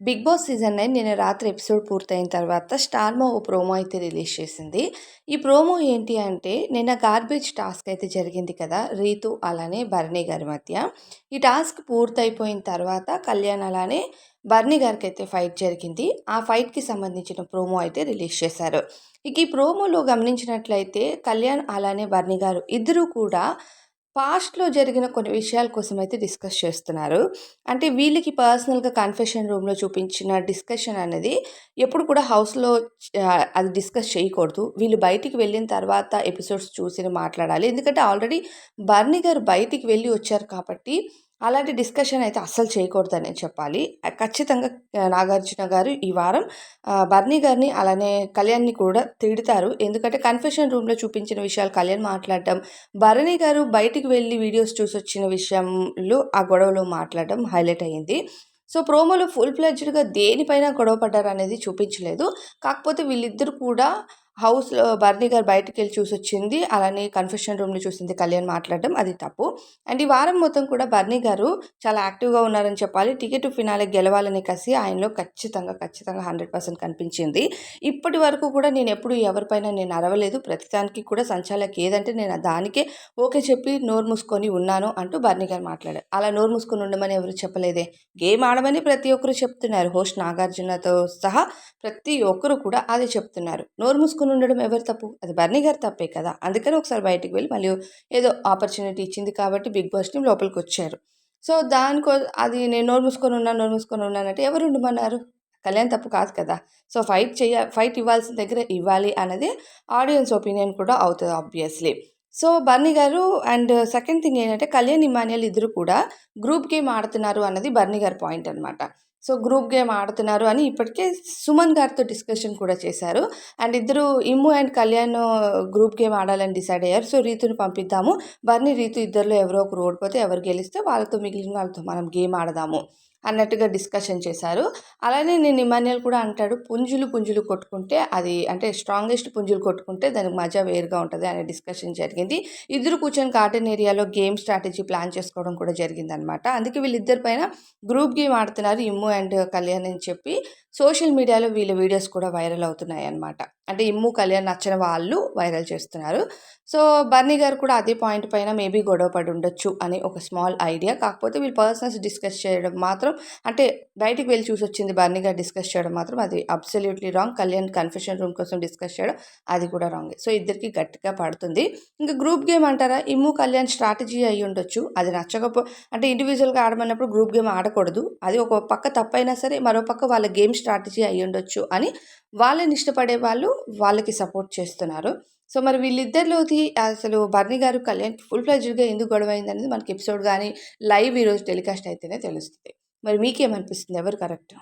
Big boss season nine నిన్న రాత్రి episode పూర్తయిన తర్వాత స్టార్మా ఓ ప్రోమో అయితే రిలీజ్ చేసింది. ఈ ప్రోమో ఏంటి అంటే నిన్న గార్బేజ్ టాస్క్ అయితే జరిగింది కదా రీతు అలానే భరణి గారి మధ్య. ఈ టాస్క్ పూర్తయిపోయిన తర్వాత కళ్యాణ్ అలానే బర్నీ గారికి అయితే ఫైట్ జరిగింది. ఆ ఫైట్కి సంబంధించిన ప్రోమో అయితే రిలీజ్ చేశారు. ఇక ఈ ప్రోమోలో గమనించినట్లయితే కళ్యాణ్ అలానే బర్నీ గారు ఇద్దరూ కూడా పాస్ట్‌లో జరిగిన కొన్ని విషయాల కోసం అయితే డిస్కస్ చేస్తున్నారు. అంటే వీళ్ళకి పర్సనల్‌గా కన్ఫెషన్ రూమ్‌లో చూపించిన డిస్కషన్ అనేది ఎప్పుడు కూడా హౌస్‌లో అది డిస్కస్ చేయకూడదు. వీళ్ళు బయటికి వెళ్ళిన తర్వాత ఎపిసోడ్స్ చూసి మాట్లాడాలి. ఎందుకంటే ఆల్రెడీ బర్నీ గారు బయటికి వెళ్ళి వచ్చారు కాబట్టి అలాంటి డిస్కషన్ అయితే అస్సలు చేయకూడదనే చెప్పాలి. ఖచ్చితంగా నాగార్జున గారు ఈ వారం బర్నీ గారిని అలానే కళ్యాణ్‌ని కూడా తిడతారు. ఎందుకంటే కన్ఫెషన్ రూమ్‌లో చూపించిన విషయాలు కళ్యాణ్ మాట్లాడడం, భరణి గారు బయటికి వెళ్ళి వీడియోస్ చూసి వచ్చిన విషయంలో ఆ గొడవలో మాట్లాడడం హైలైట్ అయ్యింది. సో, ప్రోమోలో ఫుల్ ఫ్లెడ్జ్డ్‌గా దేనిపైన గొడవ పడ్డారనేది చూపించలేదు. కాకపోతే వీళ్ళిద్దరూ కూడా హౌస్‌లో భరణి గారు చూసి వచ్చింది అలానే కన్ఫెషన్ రూమ్ని చూసింది కళ్యాణ్ మాట్లాడడం అది తప్పు. అండ్ ఈ వారం మొత్తం కూడా భరణి గారు చాలా యాక్టివ్‌గా ఉన్నారని చెప్పాలి. టికెట్ ఫినాలే గెలవాలనే కసి ఆయనలో ఖచ్చితంగా, ఖచ్చితంగా హండ్రెడ్ పర్సెంట్ కనిపించింది. ఇప్పటి వరకు కూడా నేను ఎప్పుడు ఎవరిపైన నేను అరవలేదు. ప్రతిదానికి కూడా సంచాలకి ఏదంటే నేను దానికే ఓకే చెప్పి నోరు మూసుకొని ఉన్నాను అంటూ భరణి గారు మాట్లాడారు. అలా నోరు మూసుకొని ఉండమని ఎవరు చెప్పలేదే. గేమ్ ఆడమని ప్రతి ఒక్కరు చెప్తున్నారు. హోస్ట్ నాగార్జునతో సహా ప్రతి ఒక్కరు కూడా అదే చెప్తున్నారు. నోరు మూసుకొని చేసుకుని ఉండడం ఎవరు తప్పు? అది బర్నీ గారు తప్పే కదా! అందుకని ఒకసారి బయటకు వెళ్ళి మళ్ళీ ఏదో ఆపర్చునిటీ ఇచ్చింది కాబట్టి బిగ్ బాస్ టీం లోపలికి వచ్చారు. సో దానికో అది నేను నోరు మూసుకొని ఉన్నాను నోరు మూసుకొని ఉన్నానంటే ఎవరు ఉండమన్నారు? కళ్యాణ్ తప్పు కాదు కదా! సో ఫైట్ చేయ ఫైట్ ఇవ్వాల్సిన దగ్గర ఇవ్వాలి అనేది ఆడియన్స్ ఒపీనియన్ కూడా అవుతుంది ఆబ్వియస్లీ. సో బర్నీ గారు అండ్ సెకండ్ థింగ్ ఏంటంటే కళ్యాణ్ ఇమానియల్ ఇద్దరు కూడా గ్రూప్ గేమ్ ఆడుతున్నారు అన్నది బర్నీ గారి పాయింట్ అనమాట సో గ్రూప్ గేమ్ ఆడుతున్నారు అని ఇప్పటికే సుమన్ గారితో డిస్కషన్ కూడా చేశారు. అండ్ ఇద్దరు Immu and Kalyan group game ఆడాలని డిసైడ్ అయ్యారు. సో రీతుని పంపిద్దాము. బర్ని రీతు ఇద్దరిలో ఎవరో ఒకరు ఓడిపోతే ఎవరు గెలిస్తే వాళ్ళతో మిగిలిన వాళ్ళతో మనం గేమ్ ఆడదాము. అన్నట్టుగా డిస్కషన్ చేశారు. అలానే నేను ఇమాన్యుల్ కూడా అంటాడు పుంజులు పుంజులు కొట్టుకుంటే అది అంటే స్ట్రాంగెస్ట్ పుంజులు కొట్టుకుంటే దానికి మజా వేరుగా ఉంటుంది అనే డిస్కషన్ జరిగింది. ఇద్దరు కూర్చొని కాటన్ ఏరియాలో గేమ్ స్ట్రాటజీ ప్లాన్ చేసుకోవడం కూడా జరిగిందనమాట అందుకే వీళ్ళిద్దరి పైన గ్రూప్ గేమ్ ఆడుతున్నారు ఇమ్ము అండ్ కళ్యాణ్ అని చెప్పి. సోషల్ మీడియాలో వీళ్ళ వీడియోస్ కూడా వైరల్ అవుతున్నాయి అనమాట అంటే ఇమ్ము కళ్యాణ్ నచ్చిన వాళ్ళు వైరల్ చేస్తున్నారు. సో బర్నీ గారు కూడా అదే పాయింట్ పైన మేబీ గొడవ పడి ఉండొచ్చు అని ఒక స్మాల్ ఐడియా. కాకపోతే వీళ్ళు పర్సనల్స్ డిస్కస్ చేయడం మాత్రం అంటే బయటికి వెళ్ళి చూసి వచ్చింది బర్నీ గారు డిస్కస్ చేయడం మాత్రం అది absolutely wrong. Kalyan confession room కోసం డిస్కస్ చేయడం అది కూడా రాంగ్. సో ఇద్దరికి గట్టిగా పడుతుంది. ఇంకా గ్రూప్ గేమ్ అంటారా? ఇమ్ము కళ్యాణ్ స్ట్రాటజీ అయ్యి ఉండొచ్చు. అది నచ్చకపో అంటే ఇండివిజువల్గా ఆడమన్నప్పుడు గ్రూప్ గేమ్ ఆడకూడదు. అది ఒక పక్క తప్పైనా సరే మరో పక్క వాళ్ళ గేమ్ స్ట్రాటజీ అయి ఉండొచ్చు అని వాళ్ళని ఇష్టపడే వాళ్ళు వాళ్ళకి సపోర్ట్ చేస్తున్నారు. సో మరి వీళ్ళిద్దరిలోది అసలు బర్నీ గారు కళ్యాణ్ ఫుల్ ఫ్లెజ్డ్గా ఎందుకు గొడవ అయిందనేది మనకి ఎపిసోడ్ కానీ లైవ్ ఈరోజు టెలికాస్ట్ అయితేనే తెలుస్తుంది. మరి మీకేమనిపిస్తుంది? ఎవరు కరెక్ట్?